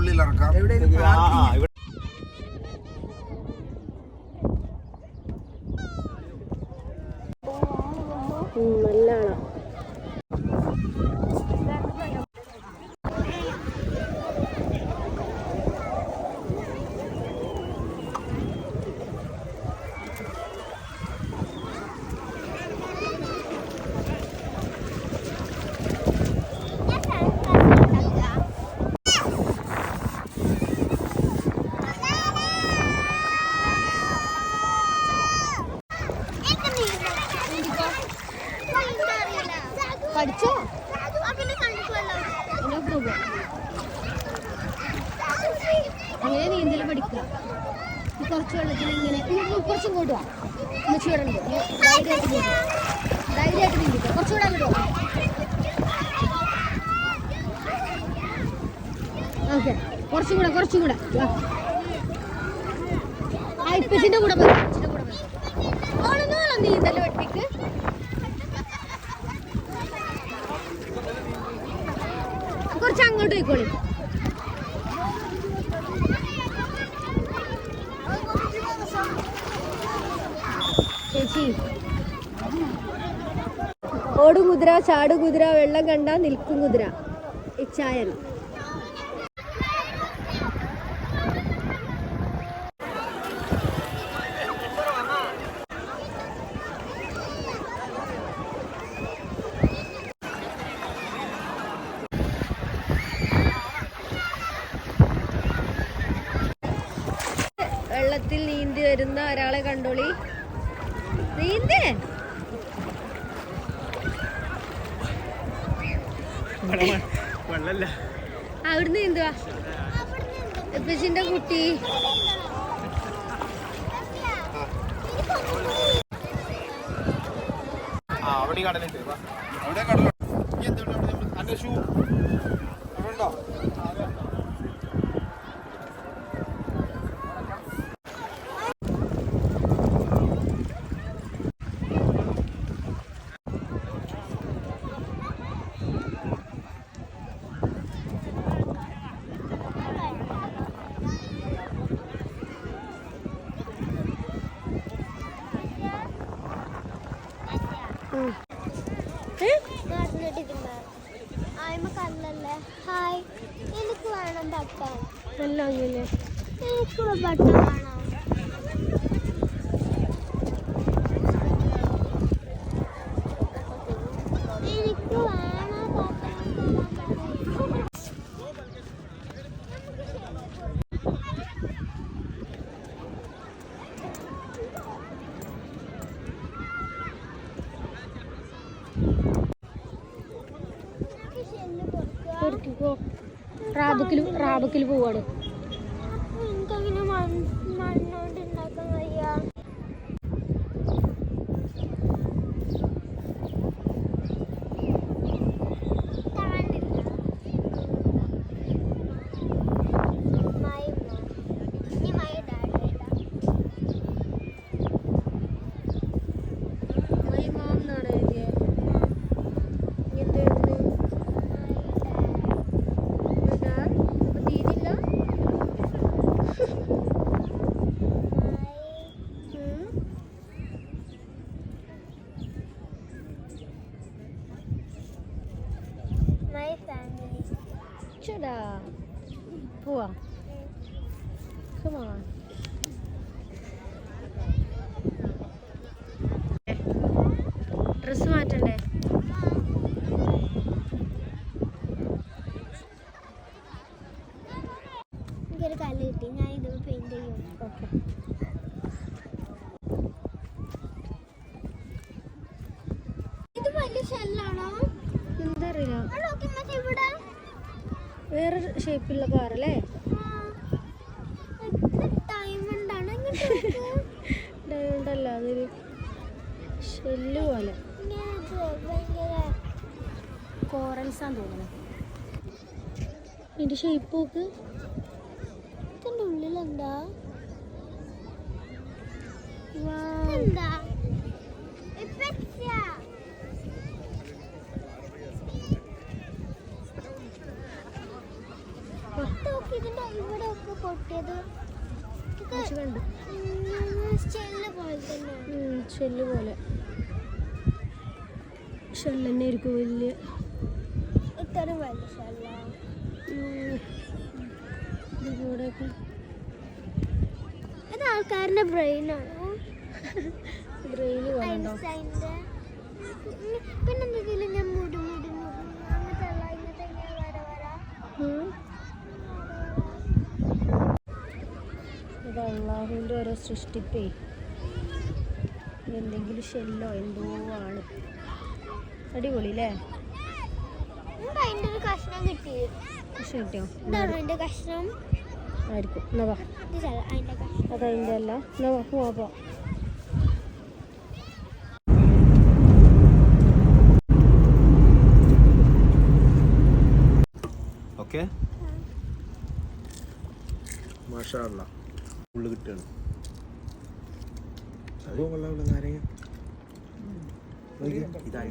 ഉള്ളിൽ ഇറക്കാം കുറച്ച് വെള്ളത്തിൽ ഇങ്ങനെ കുറച്ചും കുറച്ചുകൂടെ ഓക്കെ. കുറച്ചും കൂടെ കുറച്ചും കൂടെ. ഇപ്പച്ചിന്റെ കൂടെ കുറച്ച് അങ്ങോട്ട് പോയിക്കോളി. ചേച്ചി ഓടും കുതിര ചാടും കുതിര വെള്ളം കണ്ട നിൽക്കും കുതിര ഇച്ചായൻ വെള്ളത്തിൽ നീന്തി വരുന്ന ഒരാളെ കണ്ടോളി. നീന്തേ അവിടുന്ന് നീന്തുവാ എപ്പച്ചിന്റെ കുട്ടി. ആ അവിടെ കടലുണ്ട്. വാ. അവിടെ കടലുണ്ട്. അന്റെ ഷൂ അവിടെ ഉണ്ടോ? കല്ലല്ലേ ഹായ് എനിക്ക് വേണം ബട്ടൺ. എനിക്ക് ബട്ടൺ വേണം എനിക്ക് വേണം ബട്ടൺ എടുക്കോ റാബക്കിൽ റാബക്കിൽ പോവാണ്. ചേടാ പോവാ കമാ ഡ്രസ് മാറ്റണ്ടേ എനിക്കൊരു കല്ല് കിട്ടി ഞാൻ ഇത് പെയിന്റ് ചെയ്യും ഓക്കെ ഇത് വലിയ ഷെല്ലാണോ എന്താ അറിയില്ല നോക്കി മറ്റേ ഇവിടെ വേറെ ഷേപ്പിലുള്ള കാർ അല്ലേ? ഡയമണ്ട് അല്ല അതൊരു ഷെല്ല് പോലെ. ഭയങ്കര കോറൽസ് ആന്ന് തോന്നുന്നു. ഇതിന്റെ ഷേപ്പ് നോക്ക്. ഇതിന്റെ ഉള്ളിൽ എന്താ Wow. എന്താ ഇപ്പച്ചാ നോക്ക് ഇതിന്റെ ഇവിടെ ഒക്കെ പൊട്ടിയത്. കണ്ടു. പോലെ തന്നെ. ഷെല്ല് പോലെ. ഷെല്ല് തന്നെ ആയിരിക്കും വലിയ. ഇത്രയും വലിയ ഷെല്ല. ഇവിടെയൊക്കെ ഇത് ആൾക്കാരുടെ ബ്രെയിനാണ് പോലെ ഐൻസ്റ്റൈന്റെ പിന്നെ എന്തെങ്കിലും ഞാൻ മുടി അള്ളാഹുവിന്റെ ഓരോ സൃഷ്ടിപ്പേ. എന്തെങ്കിലും ശല്യോ? എന്തോ ആണ്. അടിപൊളി അല്ലേ അതിന്റെ ഒരു കഷ്ണം കിട്ടി കിട്ടിയോ? അതിന്റെ കഷ്ണം? ആയിരിക്കും. അതതിന്റെ അല്ല. പോവാം ഓക്കെ. മാഷാ ഉള്ളു കിട്ടുകയാണ്. അതും കൊള്ളാം നാരങ്ങ? ഇതായി